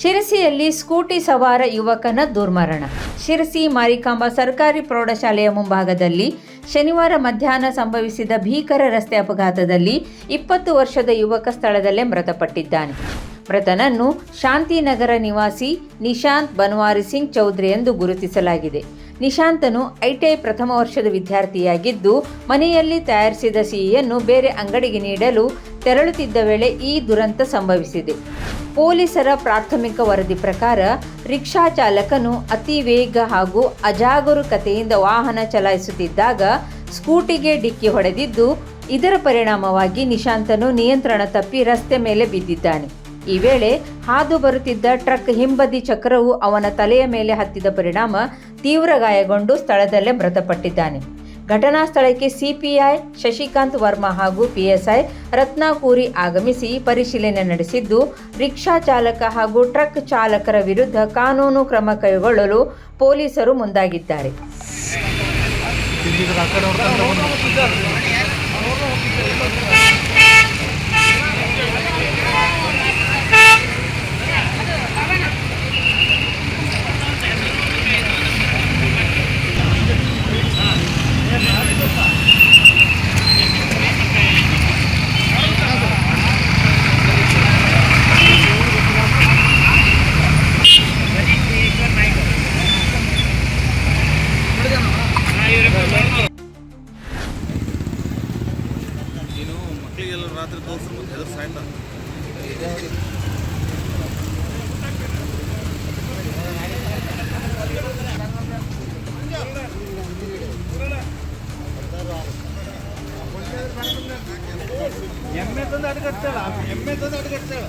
ಶಿರಸಿಯಲ್ಲಿ ಸ್ಕೂಟಿ ಸವಾರ ಯುವಕನ ದುರ್ಮರಣ. ಶಿರಸಿ ಮಾರಿಕಾಂಬ ಸರ್ಕಾರಿ ಪ್ರೌಢಶಾಲೆಯ ಮುಂಭಾಗದಲ್ಲಿ ಶನಿವಾರ ಮಧ್ಯಾಹ್ನ ಸಂಭವಿಸಿದ ಭೀಕರ ರಸ್ತೆ ಅಪಘಾತದಲ್ಲಿ ಇಪ್ಪತ್ತು ವರ್ಷದ ಯುವಕ ಸ್ಥಳದಲ್ಲೇ ಮೃತಪಟ್ಟಿದ್ದಾನೆ. ಮೃತನನ್ನು ಶಾಂತಿನಗರ ನಿವಾಸಿ ನಿಶಾಂತ್ ಬನ್ವಾರಿ ಸಿಂಗ್ ಚೌಧರಿ ಎಂದು ಗುರುತಿಸಲಾಗಿದೆ. ನಿಶಾಂತನು ಐಟಿಐ ಪ್ರಥಮ ವರ್ಷದ ವಿದ್ಯಾರ್ಥಿಯಾಗಿದ್ದು, ಮನೆಯಲ್ಲಿ ತಯಾರಿಸಿದ ಸಿಹಿಯನ್ನು ಬೇರೆ ಅಂಗಡಿಗೆ ನೀಡಲು ತೆರಳುತ್ತಿದ್ದ ವೇಳೆ ಈ ದುರಂತ ಸಂಭವಿಸಿದೆ. ಪೊಲೀಸರ ಪ್ರಾಥಮಿಕ ವರದಿ ಪ್ರಕಾರ ರಿಕ್ಷಾ ಚಾಲಕನು ಅತಿ ವೇಗ ಹಾಗೂ ಅಜಾಗರೂಕತೆಯಿಂದ ವಾಹನ ಚಲಾಯಿಸುತ್ತಿದ್ದಾಗ ಸ್ಕೂಟಿಗೆ ಡಿಕ್ಕಿ ಹೊಡೆದಿದ್ದು, ಇದರ ಪರಿಣಾಮವಾಗಿ ನಿಶಾಂತನು ನಿಯಂತ್ರಣ ತಪ್ಪಿ ರಸ್ತೆ ಮೇಲೆ ಬಿದ್ದಿದ್ದಾನೆ. ಈ ವೇಳೆ ಹಾದು ಬರುತ್ತಿದ್ದ ಟ್ರಕ್ ಹಿಂಬದಿ ಚಕ್ರವು ಅವನ ತಲೆಯ ಮೇಲೆ ಹತ್ತಿದ ಪರಿಣಾಮ ತೀವ್ರ ಗಾಯಗೊಂಡು ಸ್ಥಳದಲ್ಲೇ ಮೃತಪಟ್ಟಿದ್ದಾನೆ. ಘಟನಾ ಸ್ಥಳಕ್ಕೆ ಸಿಪಿಐ, ಶಶಿಕಾಂತ್ ವರ್ಮಾ ಹಾಗೂ ಪಿಎಸ್ಐ ರತ್ನಾಪುರಿ ಆಗಮಿಸಿ ಪರಿಶೀಲನೆ ನಡೆಸಿದ್ದು, ರಿಕ್ಷಾ ಚಾಲಕ ಹಾಗೂ ಟ್ರಕ್ ಚಾಲಕರ ವಿರುದ್ಧ ಕಾನೂನು ಕ್ರಮ ಕೈಗೊಳ್ಳಲು ಪೊಲೀಸರು ಮುಂದಾಗಿದ್ದಾರೆ. ಮಕ್ಕಳಿಗೆಲ್ಲ ರಾತ್ರಿ ತೋರಿಸ್ರು ಮತ್ತೆ ಹೆದರ್ಸಿ ಆಯ್ತಾ? ಎಮ್ಮೆ ತಂದು ಅಡ್ಗಟ್ಟಾಳ ಎಮ್ಮೆ ತಂದು ಅಡ್ಗಟ್ಟಾಳ